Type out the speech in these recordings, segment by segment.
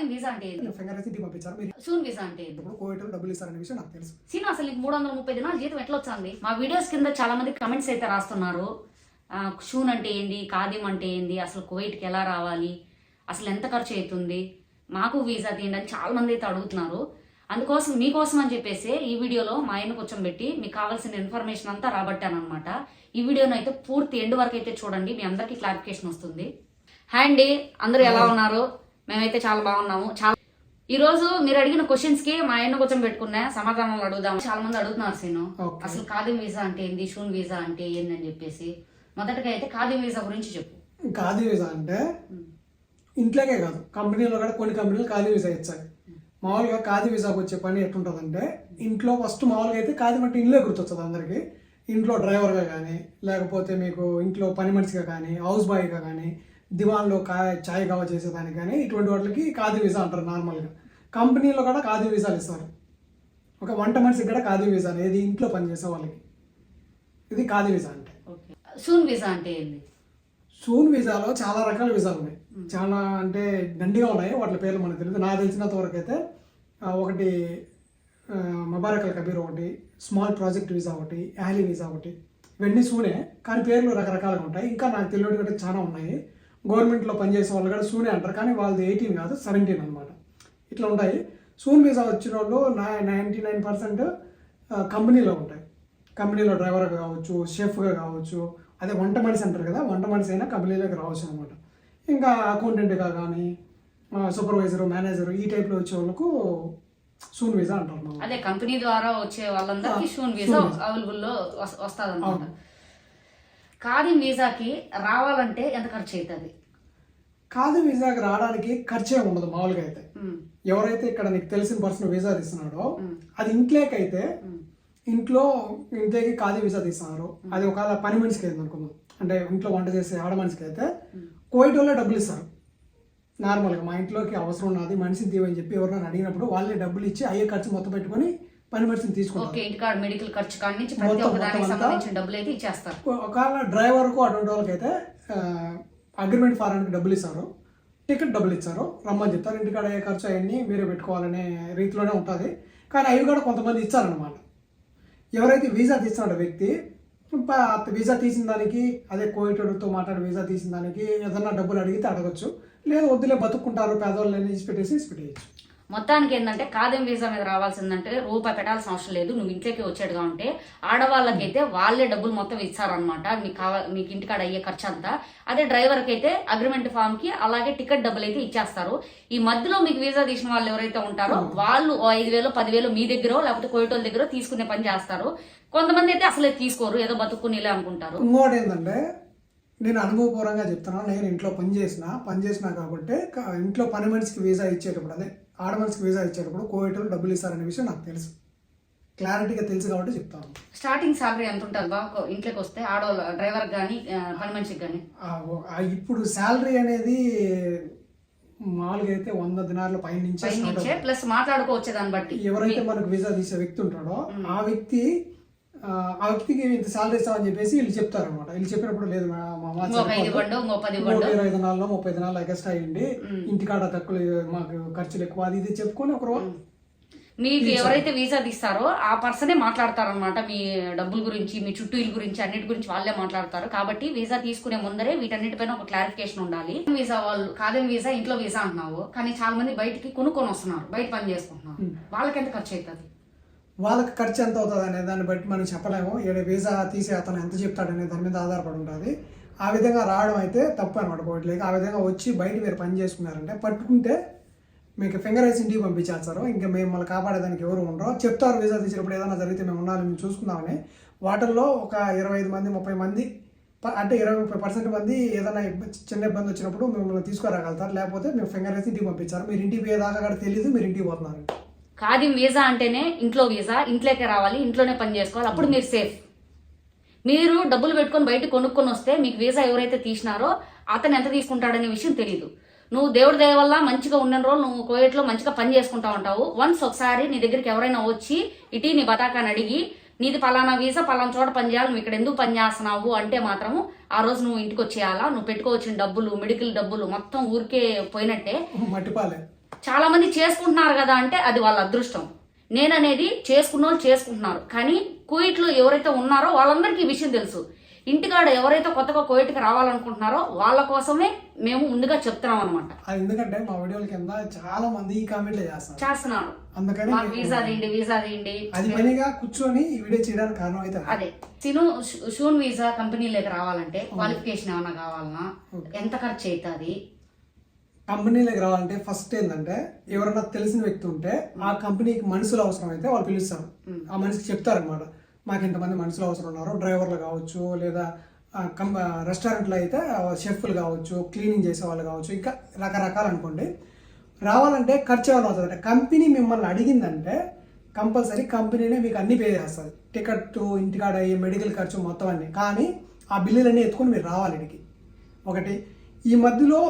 కాదు వీసా అంటే ఫింగర్ వేసి ఇంటికి పంపించారు? మీరు సూన్ వీసా అంటే ఇప్పుడు కోవిడ్ డబ్బులు ఇస్తారనే విషయం నాకు తెలుసు. సీను అసలు నీకు మూడు వందల ముప్పై దినాలు జీతం ఎట్లా వచ్చింది మా వీడియోస్ కింద చాలా మంది కమెంట్స్ అయితే రాస్తున్నారు. షూన్ అంటే ఏంది? ఖాదీం అంటే ఏంది? అసలు కువైట్కి ఎలా రావాలి? అసలు ఎంత ఖర్చు అవుతుంది మాకు వీసా తీయండి అని చాలా మంది అయితే అడుగుతున్నారు. అందుకోసం మీకోసం అని చెప్పేసి ఈ వీడియోలో మా ఆయన కూర్చోబెట్టి మీకు కావాల్సిన ఇన్ఫర్మేషన్ అంతా రాబట్టాను అనమాట ఈ వీడియోని అయితే పూర్తి ఎండ్ వరకు అయితే చూడండి. మీ అందరికీ క్లారిఫికేషన్ వస్తుంది. హాయ్ అండి. అందరూ ఎలా ఉన్నారు? మేమైతే చాలా బాగున్నాము. చాలా ఈ రోజు మీరు అడిగిన క్వశ్చన్స్కి మా ఆయన కొంచెం పెట్టుకున్నా సమాధానాలు అడుగుదాం చాలా మంది అడుగుతున్నారు సీను. అసలు ఖాదీ వీసా అంటే ఏంది? షూన్ వీసా అంటే ఏంది అని చెప్పేసి. మొదటగా అయితే ఖాదీ వీసా గురించి చెప్పు. ఖాదీ వీసా అంటే ఇంట్లోకే కాదు కంపెనీలో కూడా కొన్ని కంపెనీలు ఖాదీ వీసా ఇచ్చాయి. మామూలుగా ఖాదీ వీసాకి వచ్చే పని ఎట్లుంటుందంటే ఇంట్లో ఫస్ట్ మామూలుగా అయితే ఖాదీ అంటే ఇల్లే గుర్తొస్తుంది అందరికీ. ఇంట్లో డ్రైవర్గా కానీ లేకపోతే మీకు ఇంట్లో పని మనిషిగా కానీ హౌస్ బాయ్గా కానీ దివాన్లో కా చాయ్ కావ చేసేదానికి కానీ ఇటువంటి వాటికి ఖాదీ వీసా అంటారు నార్మల్గా. కంపెనీలో కూడా ఖాదీ వీసాలు ఇస్తారు. ఒక వంట మనిషికి కూడా ఖాదీ వీసా ఏది ఇంట్లో పనిచేసే వాళ్ళకి. ఇది ఖాదీ వీసా అంటే. షూన్ వీసా అంటే ఏంది? సూన్ వీసాలో చాలా రకాల వీసాలు ఉన్నాయి. చాలా అంటే దండిగా ఉన్నాయి వాటి పేర్లు మనకు తెలియదు. నాకు తెలిసినంత వరకు అయితే ఒకటి మబారక్ అల్ కబీర్ ఒకటి స్మాల్ ప్రాజెక్ట్ వీసా ఒకటి యాలీ వీసా ఒకటి. ఇవన్నీ సూనే కానీ పేర్లు రకరకాలుగా ఉంటాయి. ఇంకా నాకు తెలియదు కూడా చాలా ఉన్నాయి. గవర్నమెంట్లో పనిచేసే వాళ్ళు కూడా సూనే అంటారు. కానీ వాళ్ళది ఎయిటీన్ కాదు సెవెంటీన్ అనమాట ఇట్లా ఉంటాయి. సూన్ వీసా వచ్చిన వాళ్ళు నైంటీ నైన్ పర్సెంట్ కంపెనీలో ఉంటాయి. కంపెనీలో డ్రైవర్గా కావచ్చు షెఫ్గా కావచ్చు. అదే వంట మనిషి అంటారు కదా వంట మనిషి అయినా కంపెనీలోకి రావచ్చు అనమాట ఇంకా అకౌంటెంట్గా కానీ సూపర్వైజర్ మేనేజర్ ఈ టైప్లో వచ్చే వాళ్ళకు సూన్ వీసా అంటారు అదే కంపెనీ ద్వారా వచ్చే వాళ్ళందరికీ షూన్ వీసా షూన్ వీసా. అవైలబుల్లో వస్తుంది అనమాట ఖాదీ వీసాకి రావాలంటే ఎంత ఖర్చు అవుతుంది కాదు వీసాకి రావడానికి ఖర్చే ఉండదు మామూలుగా అయితే. ఎవరైతే ఇక్కడ నీకు తెలిసిన పర్సన్ వీసా తీస్తున్నాడో అది ఇంట్లోకి అయితే ఇంట్లో ఇంట్లోకి ఖాళీ వీసా తీస్తున్నారు. అది ఒకవేళ పని మనిషికి అయింది అనుకుందాం. అంటే ఇంట్లో వంట చేసే ఆడ మనిషికి అయితే కోవిడ్ వల్ల డబ్బులు ఇస్తారు నార్మల్గా మా ఇంట్లోకి అవసరం ఉన్నది మనిషిని తీవని చెప్పి ఎవరైనా అడిగినప్పుడు వాళ్ళే డబ్బులు ఇచ్చి అయ్యే ఖర్చు మొత్తం పెట్టుకొని పని మనిషిని తీసుకుంటారు. ఓకే ఇంటికాడ మెడికల్ ఖర్చు కాడి నుంచి ప్రతి మొత్తం, ఒక్క దానికి మొత్తం అంతా. సంబంధించిన డబ్బులు అయితే ఇచ్చేస్తారు. ఒకవేళ డ్రైవర్కు అటువంటి వాళ్ళకైతే అగ్రిమెంట్ ఫారానికి డబ్బులు ఇస్తారు. టికెట్ డబ్బులు ఇచ్చారు రమ్మని చెప్తారు. ఇంటికాడ ఏ ఖర్చు అవన్నీ మీరే పెట్టుకోవాలనే రీతిలోనే ఉంటుంది. కానీ అవి కూడా కొంతమంది ఇచ్చారనమాట ఎవరైతే వీసా తీస్తున్నాడో వ్యక్తి వీసా తీసిన దానికి అదే కోవిడ్తో మాట్లాడి వీసా తీసిన దానికి ఏదన్నా డబ్బులు అడిగితే అడగచ్చు. లేదు వద్దులే బతుక్కుంటారు పేదవాళ్ళని ఇచ్చి పెట్టేసి ఇచ్చి పెట్టేయచ్చు మొత్తానికి ఏంటంటే కాదం వీసా మీద రావాల్సిందంటే రూపాయి పెట్టాల్సిన అవసరం లేదు. నువ్వు ఇంట్లోకి వచ్చేట్టుగా ఉంటే ఆడవాళ్ళకైతే వాళ్ళే డబ్బులు మొత్తం ఇచ్చారనమాట మీకు కావా మీకు ఇంటికాడ అయ్యే ఖర్చు అంతా అదే డ్రైవర్కి అయితే అగ్రిమెంట్ ఫామ్కి అలాగే టికెట్ డబ్బులు అయితే ఇచ్చేస్తారు. ఈ మధ్యలో మీకు వీసా తీసిన వాళ్ళు ఎవరైతే ఉంటారో వాళ్ళు ఐదు వేలు పదివేలు మీ దగ్గర లేకపోతే కోయటోళ్ళ దగ్గర తీసుకునే పని చేస్తారు. కొంతమంది అయితే అసలే తీసుకోరు. ఏదో బతుక్కునిలే అనుకుంటారు. ఇంకోటి ఏంటంటే నేను అనుభవపూర్వంగా చెప్తున్నాను నేను ఇంట్లో పని చేసిన పని చేసిన కాబట్టి ఇంట్లో పని మనిషికి వీసా ఇచ్చేటప్పుడు అదే ఆడ మనిషికి వీసా ఇచ్చేటప్పుడు కోవిడ్లో డబ్బులు ఇస్తారనే విషయం నాకు తెలుసు. క్లారిటీగా తెలుసు కాబట్టి చెప్తాను స్టార్టింగ్ సాలరీ ఎంత ఉంటుంది బా? ఇంట్లోకి వస్తే ఆడవాళ్ళ డ్రైవర్ కానీ పని మనిషికి కానీ ఇప్పుడు శాలరీ అనేది మామూలుగా అయితే వంద దినాల పై నుంచే. ప్లస్ మాట్లాడుకోవచ్చే దాన్ని బట్టి. ఎవరైతే మనకు వీసా తీసే వ్యక్తి ఉంటాడో ఆ వ్యక్తి ఆ వ్యక్తికి ఇంత శాలరీ ఇస్తామని చెప్పేసి వీళ్ళు చెప్తారు అనమాట వీళ్ళు చెప్పినప్పుడు లేదు ఇంకొక ఐదు ఇరవై దినాల్లో ముప్పై దినాలు ఎక్స్ట్రా అయ్యింది. ఇంటికాడ తక్కువ మాకు ఖర్చులు ఎక్కువ అది ఇది చెప్పుకొని ఒక మీకు ఎవరైతే వీసా తీస్తారో ఆ పర్సనే మాట్లాడతారనమాట మీ డబ్బుల గురించి మీ చుట్టూల గురించి అన్నిటి గురించి వాళ్ళే మాట్లాడతారు. కాబట్టి వీసా తీసుకునే ముందరే వీటన్నిటిపైన ఒక క్లారిఫికేషన్ ఉండాలి. వీసా వాళ్ళు కాదేం వీసా ఇంట్లో వీసా అంటున్నావు. కానీ చాలా మంది బయటికి కొనుక్కొని వస్తున్నారు బయట పని చేసుకుంటున్నారు. వాళ్ళకి ఎంత ఖర్చు అవుతుంది వాళ్ళకి ఖర్చు ఎంత అవుతుంది అనే దాన్ని బట్టి మనం చెప్పలేము. ఏడు వీసా తీసే అతను ఎంత చెప్తాడనే దాని మీద ఆధారపడి ఉంటుంది. ఆ విధంగా రావడం అయితే తప్పు అనమాట కోవిడ్లోకి ఆ విధంగా వచ్చి బయట మీరు పని చేసుకున్నారంటే పట్టుకుంటే మీకు ఫింగర్ వేసి ఇంటికి పంపించేస్తారు ఇంకా మేము కాపాడేదానికి ఎవరు ఉండరు. చెప్తారు వీసా తీసినప్పుడు ఏదైనా జరిగితే మేము ఉండాలి మేము చూసుకుందామని. వాటర్లో ఒక ఇరవై ఐదు మంది ముప్పై మంది ప- అంటే ఇరవై ముప్పై పర్సెంట్ మంది ఏదైనా చిన్న ఇబ్బంది వచ్చినప్పుడు మిమ్మల్ని తీసుకురాగలుగుతారు. లేకపోతే మేము ఫింగర్ వేసి ఇంటికి పంపించారు. మీరు ఇంటికి పోయేదాకా కూడా తెలియదు మీరు ఇంటికి పోతున్నారు. కాది వీసా అంటేనే ఇంట్లో వీసా ఇంట్లోకే రావాలి ఇంట్లోనే పని చేసుకోవాలి అప్పుడు మీరు సేఫ్ మీరు డబ్బులు పెట్టుకొని బయట కొనుక్కొని వస్తే మీకు వీసా ఎవరైతే తీసినారో అతను ఎంత తీసుకుంటాడనే విషయం తెలియదు నువ్వు దేవుడి దయ వల్ల మంచిగా ఉన్న రోజులు నువ్వు కోయట్లో మంచిగా పని చేసుకుంటా ఉంటావు. వన్స్ ఒకసారి నీ దగ్గరికి ఎవరైనా వచ్చి ఇటీ నీ బతాకాన్ని అడిగి నీది పలానా వీసా పలానా చోట పని చేయాలి నువ్వు ఇక్కడ ఎందుకు పని చేస్తున్నావు అంటే మాత్రము ఆ రోజు నువ్వు ఇంటికి వచ్చేయాలా నువ్వు పెట్టుకోవచ్చిన డబ్బులు మెడికల్ డబ్బులు మొత్తం ఊరికే పోయినట్టే. మట్టిపాలే చాలా మంది చేసుకుంటున్నారు కదా అంటే అది వాళ్ళ అదృష్టం. నేననేది చేసుకున్న వాళ్ళు చేసుకుంటున్నారు. కానీ కువైట్లో ఎవరైతే ఉన్నారో వాళ్ళందరికీ ఈ విషయం తెలుసు. ఇంటికాడ ఎవరైతే కొత్తగా కువైట్కి రావాలనుకుంటున్నారో వాళ్ళ కోసమే మేము ముందుగా చెప్తున్నాం అనమాట ఎందుకంటే మా వీడియోల కింద చాలా మంది ఈ కామెంట్లే చేస్తారు చేస్తున్నారు. అందుకని వీసా తీయండి వీసా తీయండి. అది పనిగా కూర్చొని ఈ వీడియో చేయడానికి కారణం అయితే అది. షూ- షూన్ వీసా కంపెనీలోకి రావాలంటే క్వాలిఫికేషన్ ఏమైనా కావాలన్నా ఎంత ఖర్చు అవుతుంది? కంపెనీలోకి రావాలంటే ఫస్ట్ ఏంటంటే ఎవరైనా తెలిసిన వ్యక్తి ఉంటే ఆ కంపెనీకి మనుషులు అవసరం అయితే వాళ్ళు పిలుస్తారు. ఆ మనిషికి చెప్తారనమాట మాకు ఇంతమంది మనుషులు అవసరం ఉన్నారు డ్రైవర్లు కావచ్చు లేదా కం- రెస్టారెంట్లో అయితే షెఫ్లు కావచ్చు క్లీనింగ్ చేసే వాళ్ళు కావచ్చు ఇంకా రకరకాలు అనుకోండి. రావాలంటే ఖర్చు ఏమైనా అవుతుంది అంటే కంపెనీ మిమ్మల్ని అడిగిందంటే కంపల్సరీ కంపెనీనే మీకు అన్ని పే చేస్తుంది. టికెట్ ఇంటికాడ మెడికల్ ఖర్చు మొత్తం అన్ని. కానీ ఆ బిల్లులన్నీ ఎత్తుకొని మీరు రావాలి ఇక్కడికి. ఒకటి ఈ మధ్యలో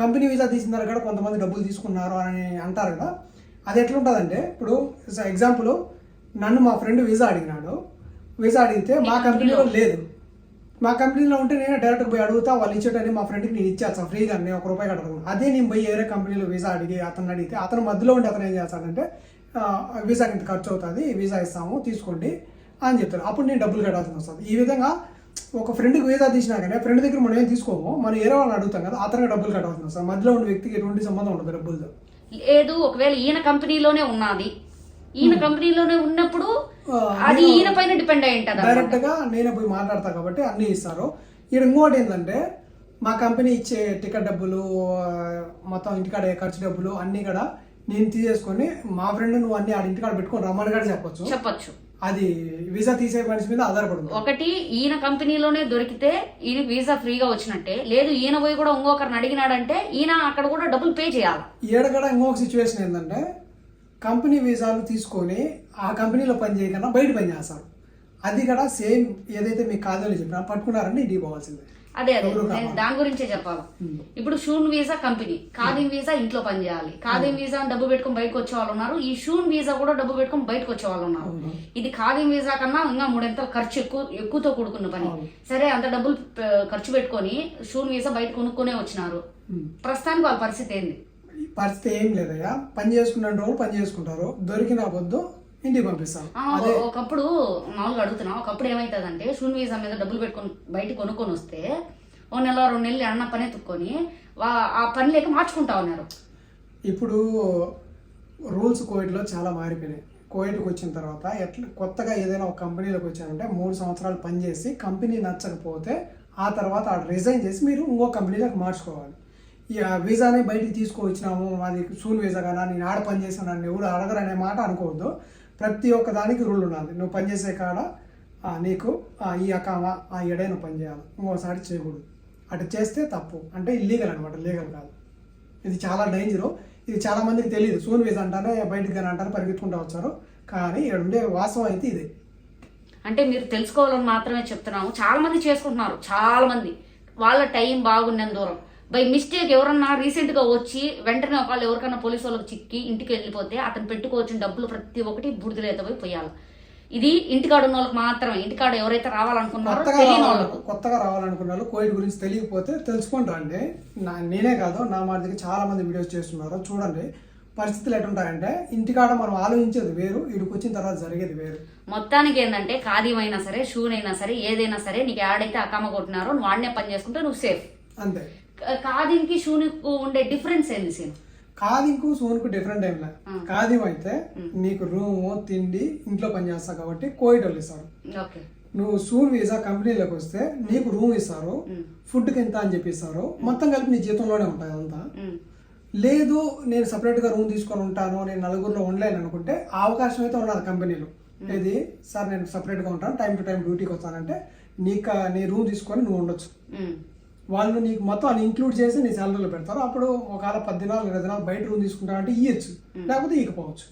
కంపెనీ వీసా తీసిన తర్వాత కూడా కొంతమంది డబ్బులు తీసుకున్నారు అని అంటారు కదా. అది ఎట్లుంటుందంటే ఇప్పుడు ఎగ్జాంపుల్ నన్ను మా ఫ్రెండ్ వీసా అడిగినాడు. వీసా అడిగితే మా కంపెనీలో లేదు. మా కంపెనీలో ఉంటే నేను డైరెక్ట్ పోయి అడుగుతా వాళ్ళు ఇచ్చేటని మా ఫ్రెండ్కి నేను ఇచ్చేస్తాను ఫ్రీగా నేను ఒక రూపాయి కట్టను అదే నేను పోయి వేరే కంపెనీలో వీసా అడిగి అతను అడిగితే అతను మధ్యలో ఉండి అతను ఏం చేస్తాడంటే వీసాకి ఇంత ఖర్చు అవుతుంది వీసా ఇస్తాము తీసుకోండి అని చెప్తారు అప్పుడు నేను డబ్బులు కట్టాల్సి వస్తుంది. ఈ విధంగా ఒక ఫ్రెండ్కి వీసా తీసినా కానీ ఫ్రెండ్ దగ్గర మనం ఏం తీసుకోము? మనం వేరే వాళ్ళని అడుగుతాం కదా అతనికి డబ్బులు కట్టాల్సి వస్తుంది మధ్యలో ఉన్న వ్యక్తికి ఎటువంటి సంబంధం ఉండదు డబ్బులతో. లేదు ఒకవేళ ఈయన కంపెనీలోనే ఉన్నది. ఈయన కంపెనీలోనే ఉన్నప్పుడు అది ఈయన పైన డిపెండ్ అయి ఉంటుంది డైరెక్ట్గా నేనే పోయి మాట్లాడతా కాబట్టి అన్ని ఇస్తారు. ఇక్కడ ఇంకోటి ఏంటంటే మా కంపెనీ ఇచ్చే టికెట్ డబ్బులు మొత్తం ఇంటికాడ ఖర్చు డబ్బులు అన్ని కూడా నేను తీసేసుకొని మా ఫ్రెండ్ నువ్వు అన్ని ఆడ ఇంటికాడ పెట్టుకొని రమ్మని కూడా చెప్పొచ్చు. చెప్పొచ్చు. అది వీసా తీసే మనిషి మీద ఆధారపడుతుంది. ఒకటి ఈయన కంపెనీలోనే దొరికితే ఈయన వీసా ఫ్రీగా వచ్చినట్టే. లేదు ఈయన పోయి కూడా ఇంకొకరిని అడిగినాడంటే ఈయన అక్కడ కూడా డబ్బులు పే చేయాలి. ఈడ కూడా ఇంకొక సిచ్యువేషన్ ఏంటంటే కంపెనీ వీసాలు తీసుకొని ఆ కంపెనీలో పని చేయకుండా బయట పని చేస్తారు. అది కూడా సేమ్ ఏదైతే మీకు కాదని చెప్పినా పట్టుకున్నారంటే ఇంటికి పోవాల్సిందే. అదే అదే. నేను దాని గురించే చెప్పాలి. ఇప్పుడు షూన్ వీసా కంపెనీ. ఖాదీం వీసా ఇంట్లో పని చేయాలి. ఖాదీం వీసా డబ్బు పెట్టుకొని బయటకు వచ్చే వాళ్ళు ఉన్నారు. ఈ షూన్ వీసా కూడా డబ్బు పెట్టుకొని బయటకు వచ్చే వాళ్ళు ఉన్నారు. ఇది ఖాదీం వీసా కన్నా ఇంకా మూడెంతల ఖర్చు ఎక్కువ ఎక్కువతో కూడుకున్న పని. సరే అంత డబ్బులు ఖర్చు పెట్టుకొని షూన్ వీసా బయట కొనుక్కొనే వచ్చినారు. ప్రస్తుతానికి వాళ్ళ పరిస్థితి ఏంది? పరిస్థితి ఏం లేదయ్యా. పని చేసుకున్న రోజు పని చేసుకుంటారు. దొరికిన పొద్దు ఇంటికి పంపిస్తారు ఆ, ఒకప్పుడు మామూలుగా అడుగుతున్నా ఒకప్పుడు ఏమైతుందంటే షూన్ వీసా మీద డబ్బులు పెట్టుకొని బయట కొనుక్కొని వస్తే ఓ నెల రెండు నెలలు అన్న పని ఎత్తుక్కొని ఆ పని లేక మార్చుకుంటా ఉన్నారు. ఇప్పుడు రూల్స్ కోవిడ్లో చాలా మారిపోయినాయి. కోవిడ్కి వచ్చిన తర్వాత ఎట్లా కొత్తగా ఏదైనా ఒక కంపెనీలోకి వచ్చారంటే మూడు సంవత్సరాలు పనిచేసి కంపెనీ నచ్చకపోతే ఆ తర్వాత ఆడ రిజైన్ చేసి మీరు ఇంకో కంపెనీలోకి మార్చుకోవాలి. ఈ ఆ వీసాని బయటికి తీసుకువచ్చినాము మాది సూన్ వీసా కానీ నేను ఆడ పని చేశాను నన్ను ఎవడు అడగరు అనే మాట అనుకోవద్దు. ప్రతి ఒక్క దానికి రూల్ ఉండాలి. నువ్వు పనిచేసే కాడ నీకు ఈ అకామ ఆ ఎడే నువ్వు పని చేయాలి. ఇంకోసారి చేయకూడదు. అటు చేస్తే తప్పు. అంటే ఇల్లీగల్ అనమాట లీగల్ కాదు. ఇది చాలా డేంజరు ఇది చాలా మందికి తెలియదు సూన్ వీజ్ అంటారా బయటికి కానీ అంటారు పరిగెత్తుకుంటూ వచ్చారు. కానీ ఇక్కడ ఉండే వాస్తవం అయితే ఇదే. అంటే మీరు తెలుసుకోవాలని మాత్రమే చెప్తున్నాము. చాలా మంది చేసుకుంటున్నారు. చాలా మంది. వాళ్ళ టైం బాగున్నంత దూరం. బై మిస్టేక్ ఎవరన్నా రీసెంట్గా వచ్చి వెంటనే ఒకళ్ళు ఎవరికైనా పోలీసు వాళ్ళకి చిక్కి ఇంటికి వెళ్ళిపోతే అతను పెట్టుకోవచ్చిన డబ్బులు ప్రతి ఒక్కటి బుడిదలేత పోయి పోయాలి. ఇది ఇంటికాడ ఉన్న వాళ్ళకి మాత్రమే. ఇంటికాడ ఎవరైతే రావాలనుకున్నారో కొత్తగా తెలియని వాళ్ళకు. కొత్తగా రావాలనుకున్న వాళ్ళు కోవిడ్ గురించి తెలియకపోతే తెలుసుకొని రండి. నా నేనే కాదు నా మా దగ్గర చాలా మంది వీడియోస్ చేస్తున్నారు. చూడండి పరిస్థితులు ఎటుంటాయంటే ఇంటికాడ మనం ఆలోచించేది వేరు ఇక్కడికి వచ్చిన తర్వాత జరిగేది వేరు. మొత్తానికి ఏంటంటే ఖాదీం అయినా సరే షూన్ అయినా సరే ఏదైనా సరే నీకు యాడైతే అకామ కొట్టినారో నువ్వు వాడినే పని చేసుకుంటే నువ్వు సేఫ్ అంతే. ఖాదీంకి షూన్కి ఉండే డిఫరెన్స్ ఏంది సీన్? కాదింకు సోన్కు డిఫరెంట్ ఆ. కాదిం అయితే నీకు రూము తిండి ఇంట్లో పని చేస్తావు కాబట్టి కోవిడ్ వాళ్ళు ఇస్తారు. ఓకే. నువ్వు సూన్ వీసా కంపెనీలోకి వస్తే నీకు రూమ్ ఇస్తారు ఫుడ్కి ఎంత అని చెప్పి ఇస్తారు. మొత్తం కలిపి నీ జీతంలోనే ఉంటాయి అదంతా. లేదు నేను సపరేట్గా రూమ్ తీసుకొని ఉంటాను నేను నలుగురిలో ఉండలేను అనుకుంటే ఆ అవకాశం అయితే ఉన్నది కంపెనీలో. ఇది సార్ నేను సపరేట్గా ఉంటాను టైం టు టైం డ్యూటీకి వస్తానంటే నీకు నీ రూమ్ తీసుకొని నువ్వు ఉండొచ్చు. వాళ్ళు నీకు మొత్తం అని ఇంక్లూడ్ చేసి నీ శాలరీలో పెడతారు. అప్పుడు ఒకవేళ పది దినాలు ఇరవై దినాలు బయట రూమ్ తీసుకుంటానంటే ఇవ్వచ్చు లేకపోతే ఇకపోవచ్చు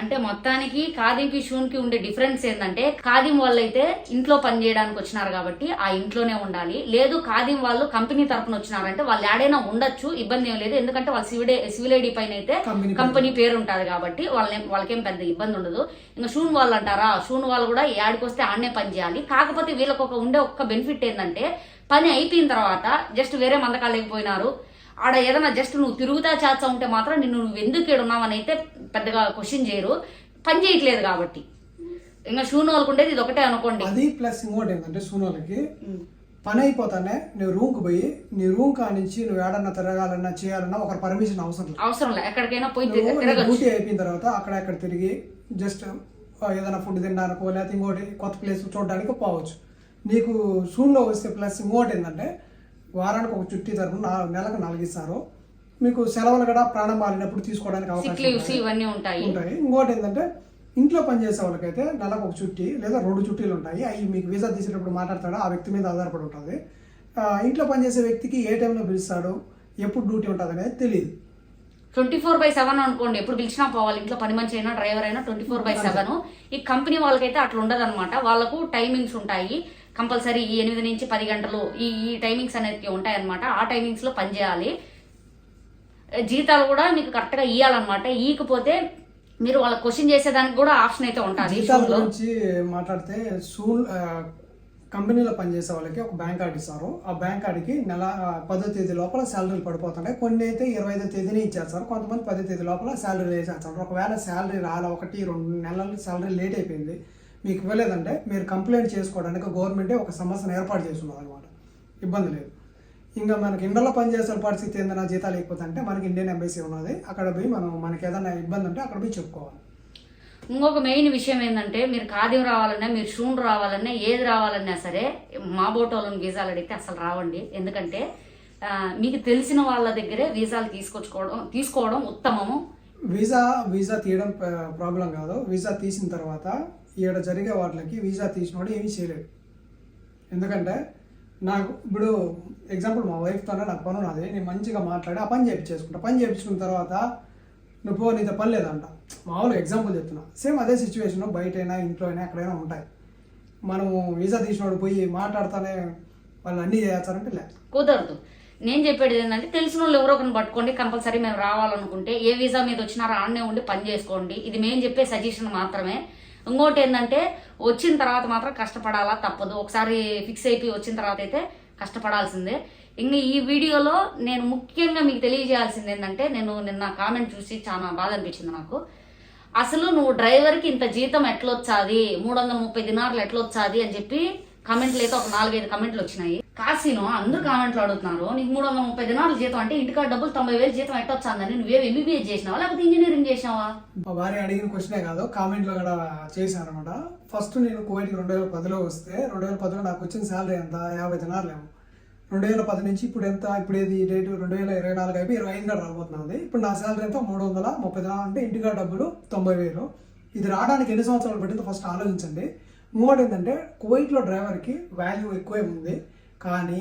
అంటే మొత్తానికి ఖాదీకి షూన్కి ఉండే డిఫరెన్స్ ఏంటంటే ఖాదీం వాళ్ళు అయితే ఇంట్లో పని చేయడానికి వచ్చినారు కాబట్టి ఆ ఇంట్లోనే ఉండాలి. లేదు ఖాదీం వాళ్ళు కంపెనీ తరపున వచ్చినారంటే వాళ్ళు ఏడైనా ఉండొచ్చు ఇబ్బంది ఏం లేదు. ఎందుకంటే వాళ్ళ సివిల్ సివిల్ ఐడి పైన అయితే కంపెనీ పేరు. ఉంటుంది కాబట్టి వాళ్ళని వాళ్ళకేం పెద్ద ఇబ్బంది ఉండదు. ఇంకా షూన్ వాళ్ళు అంటారా? షూన్ వాళ్ళు కూడా యాడికి వస్తే ఆడనే పని చేయాలి. కాకపోతే వీళ్ళకి ఒక ఉండే ఒక్క బెనిఫిట్ ఏంటంటే పని అయిపోయిన తర్వాత జస్ట్ వేరే మందకాలు లేకపోయినారు ఆడ ఏదైనా జస్ట్ నువ్వు తిరుగుతా చేస్తా ఉంటే మాత్రం నిన్ను నువ్వు ఎందుకు ఇక్కడ ఉన్నావని అయితే పెద్దగా క్వశ్చన్ చేయరు. పని చేయట్లేదు కాబట్టి. ఇంకా షూ వాళ్ళకుండేది ఇది ఒకటే అనుకోండి. అది ప్లస్ ఇంకోటి ఏంటంటే సూనోళ్ళకి పని అయిపోతానే నువ్వు రూమ్కి పోయి నీ రూమ్ కా నుంచి నువ్వు ఏడన్నా తిరగాలన్నా చేయాలన్నా ఒక పర్మిషన్ అవసరం లేదు. అవసరం లేదు. ఎక్కడికైనా పోయి డ్యూటీ అయిపోయిన తర్వాత అక్కడ అక్కడ తిరిగి జస్ట్ ఏదైనా ఫుడ్ తినడానికో లేకపోతే ఇంకోటి కొత్త ప్లేస్ చూడడానికి పోవచ్చు. నీకు సూన్లో వస్తే ప్లస్ ఇంకోటి ఏంటంటే వారానికి ఒక చుట్టి తరపున నెలకు నాలుగు ఇస్తారు మీకు సెలవులు కూడా ప్రాణం మారినప్పుడు తీసుకోవడానికి సిక్ అవకాశం. ఇవన్నీ ఉంటాయి. ఉంటాయి. ఇంకోటి ఏంటంటే ఇంట్లో పనిచేసే వాళ్ళకైతే నెలకు ఒక చుట్టి లేదా రెండు చుట్టీలు ఉంటాయి. అవి మీకు వీసా తీసేటప్పుడు మాట్లాడతాడో ఆ వ్యక్తి మీద ఆధారపడి ఉంటుంది. ఇంట్లో పనిచేసే వ్యక్తికి ఏ టైంలో పిలుస్తాడు ఎప్పుడు డ్యూటీ ఉంటుంది అనేది తెలియదు ట్వంటీ ఫోర్ బై సెవెన్ అనుకోండి ఎప్పుడు పిలిచినా పోవాలి. ఇంట్లో పని మనిషి అయినా డ్రైవర్ అయినా ట్వంటీ ఫోర్ బై సెవెన్. ఈ కంపెనీ వాళ్ళకైతే అట్లా ఉండదు అనమాట వాళ్ళకు టైమింగ్స్ ఉంటాయి. కంపల్సరీ ఈ ఎనిమిది నుంచి పది గంటలు ఈ ఈ టైమింగ్స్ అనేవి ఉంటాయి అనమాట ఆ టైమింగ్స్లో పని చేయాలి. జీతాలు కూడా మీకు కరెక్ట్గా ఇవ్వాలన్నమాట ఇకపోతే మీరు వాళ్ళ క్వశ్చన్ చేసేదానికి కూడా ఆప్షన్ అయితే ఉంటుంది జీతాల గురించి మాట్లాడితే సూన్ కంపెనీలో పనిచేసే వాళ్ళకి ఒక బ్యాంక్ కార్డు ఇస్తారు. ఆ బ్యాంక్ కార్డుకి నెల పదో తేదీ లోపల శాలరీలు పడిపోతుంటాయి. కొన్ని అయితే ఇరవై ఐదో తేదీని ఇచ్చేస్తారు. కొంతమంది పదో తేదీ లోపల శాలరీ వేసేస్తారు. ఒకవేళ శాలరీ రాలే ఒకటి రెండు నెలలు శాలరీ లేట్ అయిపోయింది. మీకు ఇవ్వలేదంటే మీరు కంప్లైంట్ చేసుకోవడానికి గవర్నమెంటే ఒక సమస్యను ఏర్పాటు చేస్తున్నది అనమాట. ఇబ్బంది లేదు. ఇంకా మనకి ఇండలో పనిచేసే పరిస్థితి ఏందన్నా జీతాలు లేకపోతే అంటే మనకి ఇండియన్ ఎంబసీ ఉన్నది. అక్కడ పోయి మనం మనకి ఏదైనా ఇబ్బంది ఉంటే అక్కడ పోయి చెప్పుకోవాలి. ఇంకొక మెయిన్ విషయం ఏంటంటే మీరు ఖాదీం రావాలన్నా మీరు షూన్ రావాలన్నా ఏది రావాలన్నా సరే మా బోటోలను వీసాలు అడిగితే అసలు రావండి. ఎందుకంటే మీకు తెలిసిన వాళ్ళ దగ్గరే వీసాలు తీసుకొచ్చుకోవడం తీసుకోవడం ఉత్తమము. వీసా వీసా తీయడం ప్రాబ్లం కాదు. వీసా తీసిన తర్వాత ఈడ జరిగే వాటికి వీసా తీసినోడు ఏమీ చేయలేడు. ఎందుకంటే నాకు ఇప్పుడు ఎగ్జాంపుల్ మా వైఫ్తోనే నాకు పని ఉన్నది నేను మంచిగా మాట్లాడి ఆ పని చేయించేసుకుంటా పని చేయించుకున్న తర్వాత నువ్వు పో నీతో పని లేదంట. మామూలు ఎగ్జాంపుల్ చెప్తున్నా. సేమ్ అదే సిచ్యువేషన్ బయట అయినా ఇంట్లో అయినా ఎక్కడైనా ఉంటాయి. మనము వీసా తీసినోడు పోయి మాట్లాడుతానే వాళ్ళు అన్నీ చేస్తారంటే లే. కుదరదు. నేను చెప్పేది ఏంటంటే తెలిసిన వాళ్ళు ఎవరో ఒకరిని పట్టుకోండి కంపల్సరీ మేము రావాలనుకుంటే ఏ వీసా మీద వచ్చినా ఆడనే ఉండి పని చేసుకోండి. ఇది మేము చెప్పే సజెషన్ మాత్రమే. ఇంకోటి ఏంటంటే వచ్చిన తర్వాత మాత్రం కష్టపడాలా తప్పదు. ఒకసారి ఫిక్స్ అయిపోయి వచ్చిన తర్వాత అయితే కష్టపడాల్సిందే. ఇంకా ఈ వీడియోలో నేను ముఖ్యంగా మీకు తెలియజేయాల్సింది ఏంటంటే నేను నిన్న కామెంట్ చూసి చాలా బాధ అనిపించింది నాకు. అసలు నువ్వు డ్రైవర్కి ఇంత జీతం ఎట్లొచ్చాది? మూడు వందల ముప్పై దినార్లు ఎట్లొచ్చాది? అని చెప్పి కమెంట్లు అయితే ఒక నాలుగైదు కమెంట్లు వచ్చినాయి. కాసినో అందరు కామెంట్లు అడుగుతున్నారు. నీకు మూడు వందల ముప్పై దినాలు జీతం అంటే ఇంటికాడ డబ్బులు తొంభై వేలు జీతం ఎట్టొచ్చాందని నువ్వేం ఎంబీబీఎస్ చేసినావా? లేకపోతే ఇంజనీరింగ్ చేసినావా? మా భార్య అడిగిన క్వశ్చనే కాదు కామెంట్లో కూడా చేశాను అనమాట ఫస్ట్ నేను కువైట్కి రెండు వేల పదిలో వస్తే రెండు వేల పదిలో నాకు వచ్చిన శాలరీ ఎంత? యాభై దినారులేమో. రెండు వేల పది నుంచి ఇప్పుడు ఎంత? ఇప్పుడు ఏది డేట్ రెండు వేల ఇరవై నాలుగు అయిపోయి ఇరవై ఐదు రాబోతున్నది. ఇప్పుడు నా శాలరీ ఎంత? మూడు వందల ముప్పై దినాలు అంటే ఇంటికా డబ్బులు తొంభై వేలు. ఇది రావడానికి ఎన్ని సంవత్సరాలు పట్టిందో ఫస్ట్ ఆలోచించండి. ఇంకోటి ఏంటంటే కువైట్లో డ్రైవర్కి వాల్యూ ఎక్కువే ఉంది. కానీ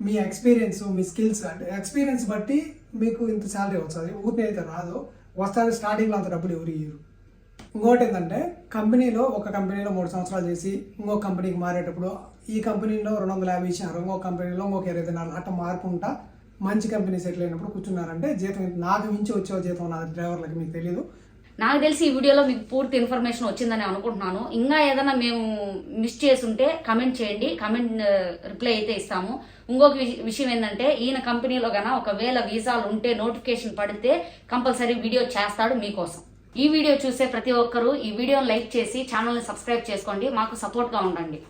మీ ఎక్స్పీరియన్స్ మీ స్కిల్స్ అంటే ఎక్స్పీరియన్స్ బట్టి మీకు ఇంత శాలరీ వస్తుంది. ఊరిని అయితే రాదు. వస్తాను స్టార్టింగ్లో అంత డబ్బులు ఎవరు ఇయ్యరు. ఇంకోటి ఏంటంటే కంపెనీలో ఒక కంపెనీలో మూడు సంవత్సరాలు చేసి ఇంకో కంపెనీకి మారేటప్పుడు ఈ కంపెనీలో రెండు వందల యాభై ఇచ్చినారు. ఇంకో కంపెనీలో ఇంకొక ఇరవై దినాలు అట్లా మారుకుంటా మంచి కంపెనీ సెటిల్ అయినప్పుడు కూర్చున్నారంటే జీతం నాకు మించి వచ్చే జీతం నా డ్రైవర్లకి మీకు తెలియదు నాకు తెలిసి ఈ వీడియోలో మీకు పూర్తి ఇన్ఫర్మేషన్ వచ్చిందని అనుకుంటున్నాను. ఇంకా ఏదైనా మేము మిస్ చేసుంటే కమెంట్ చేయండి. కమెంట్ రిప్లై అయితే ఇస్తాము. ఇంకొక విష- విషయం ఏంటంటే ఈయన కంపెనీలో గన ఒకవేళ వీసాలు ఉంటే నోటిఫికేషన్ పడితే కంపల్సరీ వీడియో చేస్తాడు మీకోసం. ఈ వీడియో చూసే ప్రతి ఒక్కరూ ఈ వీడియోని లైక్ చేసి ఛానల్ని సబ్స్క్రైబ్ చేసుకోండి. మాకు సపోర్ట్గా ఉండండి.